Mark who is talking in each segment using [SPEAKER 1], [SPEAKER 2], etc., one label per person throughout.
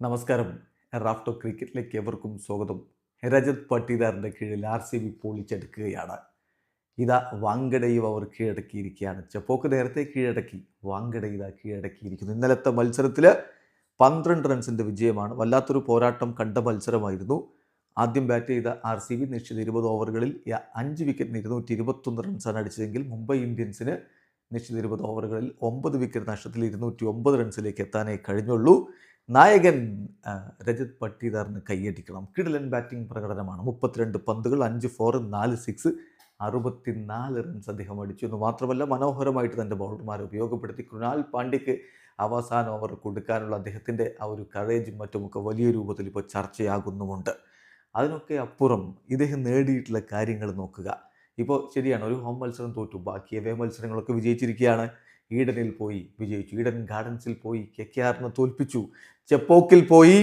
[SPEAKER 1] നമസ്കാരം. റാഫ്റ്റോ ക്രിക്കറ്റിലേക്ക് എവർക്കും സ്വാഗതം. രജത് പട്ടീദാറിന്റെ കീഴിൽ ആർ സി ബി പൊളിച്ചെടുക്കുകയാണ്. ഇതാ വാങ്കഡയും അവർ കീഴടക്കിയിരിക്കുകയാണ്. ചെപ്പോക്ക് നേരത്തെ കീഴടക്കി വാങ്കഡ ഇതാ കീഴടക്കിയിരിക്കുന്നു. ഇന്നലത്തെ മത്സരത്തിൽ പന്ത്രണ്ട് റൺസിന്റെ വിജയമാണ്. വല്ലാത്തൊരു പോരാട്ടം കണ്ട മത്സരമായിരുന്നു. ആദ്യം ബാറ്റ് ചെയ്ത ആർ സി ബി നിശ്ചിത ഇരുപത് ഓവറുകളിൽ അഞ്ച് വിക്കറ്റിന് ഇരുന്നൂറ്റി ഇരുപത്തൊന്ന് റൺസാണ് അടിച്ചതെങ്കിൽ മുംബൈ ഇന്ത്യൻസിന് നിശ്ചിത ഇരുപത് ഓവറുകളിൽ ഒമ്പത് വിക്കറ്റ് നഷ്ടത്തിൽ ഇരുന്നൂറ്റി ഒമ്പത് റൺസിലേക്ക് എത്താനേ കഴിഞ്ഞുള്ളൂ. നായകൻ രജത് പട്ടീദാറിന് കൈയടിക്കണം. കിടിലൻ ബാറ്റിംഗ് പ്രകടനമാണ്. മുപ്പത്തിരണ്ട് പന്തുകൾ അഞ്ച് ഫോർ നാല് സിക്സ് അറുപത്തിനാല് റൺസ് അദ്ദേഹം അടിച്ചു. എന്ന് മാത്രമല്ല മനോഹരമായിട്ട് തന്റെ ബൗളർമാരെ ഉപയോഗപ്പെടുത്തി. കൃണാൽ പാണ്ഡ്യക്ക് അവസാന ഓവർ കൊടുക്കാനുള്ള അദ്ദേഹത്തിന്റെ ആ ഒരു കറേജും മറ്റുമൊക്കെ വലിയ രൂപത്തിൽ ഇപ്പോൾ ചർച്ചയാകുന്നുമുണ്ട്. അതിനൊക്കെ അപ്പുറം ഇദ്ദേഹം നേടിയിട്ടുള്ള കാര്യങ്ങൾ നോക്കുക. ഇപ്പോൾ ശരിയാണ് ഒരു ഹോം മത്സരം തോറ്റു. ബാക്കി എവേ മത്സരങ്ങളൊക്കെ വിജയിച്ചിരിക്കുകയാണ്. ഈഡനിൽ പോയി വിജയിച്ചു. ഈഡൻ ഗാർഡൻസിൽ പോയി കെ കെ ആറിനെ തോൽപ്പിച്ചു. ചെപ്പോക്കിൽ പോയി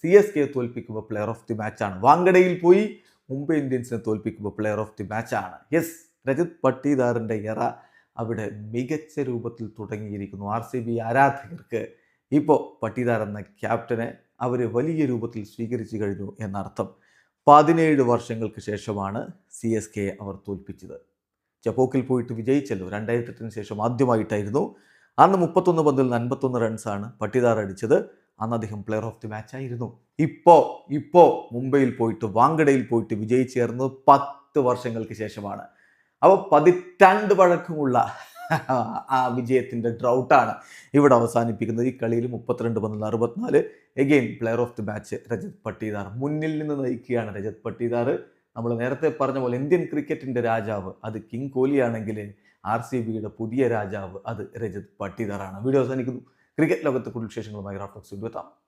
[SPEAKER 1] സി എസ് കെ തോൽപ്പിക്കുമ്പോൾ പ്ലെയർ ഓഫ് ദി മാച്ചാണ് വാങ്കഡയിൽ പോയി മുംബൈ ഇന്ത്യൻസിനെ തോൽപ്പിക്കുമ്പോൾ പ്ലെയർ ഓഫ് ദി മാച്ചാണ് യെസ് രജത് പട്ടീദാറിന്റെ എറ അവിടെ മികച്ച രൂപത്തിൽ തുടങ്ങിയിരിക്കുന്നു. ആർ സി ബി ആരാധകർക്ക് ഇപ്പോൾ പട്ടീദാർ എന്ന ക്യാപ്റ്റനെ അവർ വലിയ രൂപത്തിൽ സ്വീകരിച്ചു കഴിഞ്ഞു എന്നർത്ഥം. പതിനേഴ് വർഷങ്ങൾക്ക് ശേഷമാണ് സി എസ് അവർ തോൽപ്പിച്ചത്. ജപ്പോക്കിൽ പോയിട്ട് വിജയിച്ചല്ലോ. രണ്ടായിരത്തി എട്ടിന് ശേഷം ആദ്യമായിട്ടായിരുന്നു. അന്ന് മുപ്പത്തൊന്ന് പന്തിൽ നിന്ന് അൻപത്തൊന്ന് റൺസാണ് പട്ടിദാർ അടിച്ചത്. അന്ന് അദ്ദേഹം പ്ലെയർ ഓഫ് ദി മാച്ച് ആയിരുന്നു. ഇപ്പോൾ ഇപ്പോൾ മുംബൈയിൽ പോയിട്ട് വാങ്കടയിൽ പോയിട്ട് വിജയിച്ചേർന്നത് പത്ത് വർഷങ്ങൾക്ക് ശേഷമാണ്. അപ്പോൾ പതിറ്റാണ്ട് പഴക്കമുള്ള ആ വിജയത്തിന്റെ ഡ്രൗട്ടാണ് ഇവിടെ അവസാനിപ്പിക്കുന്നത്. ഈ കളിയിൽ മുപ്പത്തിരണ്ട് പന്തിൽ അറുപത്തിനാല്. Again player of the match Rajat Patidar. മുന്നിൽ നിന്ന് നയിക്കുകയാണ് രജത് പട്ടീദാർ. നമ്മൾ നേരത്തെ പറഞ്ഞ പോലെ ഇന്ത്യൻ ക്രിക്കറ്റിന്റെ രാജാവ് അത് കിങ് കോഹ്ലിയാണെങ്കിൽ ആർ സി ബിയുടെ പുതിയ രാജാവ് അത് രജത് പട്ടിദാറാണ്. വീഡിയോ അവസാനിക്കുന്നു. ക്രിക്കറ്റ് ലോകത്തെ കൂടുതൽ വിശേഷങ്ങളുമായി റാഫ്ലക്സ് എത്താം.